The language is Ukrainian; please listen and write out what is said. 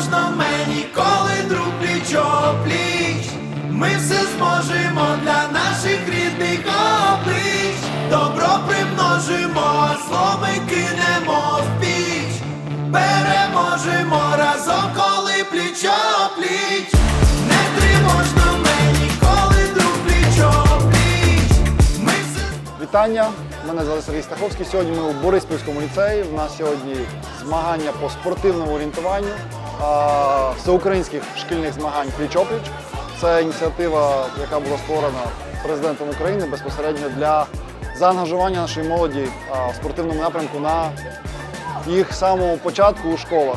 тривожно мені, коли друг пліч пліч. Ми все зможемо для наших рідних облич. Добро примножимо, а зло ми кинемо в піч. Переможемо разом, коли пліч пліч. Не тривожно мені, коли друг пліч Вітання! Мене звати Сергій Стаховський. Сьогодні ми у Бориспільському ліцеї. У нас сьогодні змагання по спортивному орієнтуванню всеукраїнських шкільних змагань пліч-опліч. Це ініціатива, яка була створена президентом України безпосередньо для заангажування нашої молоді в спортивному напрямку на їх самого початку у школах.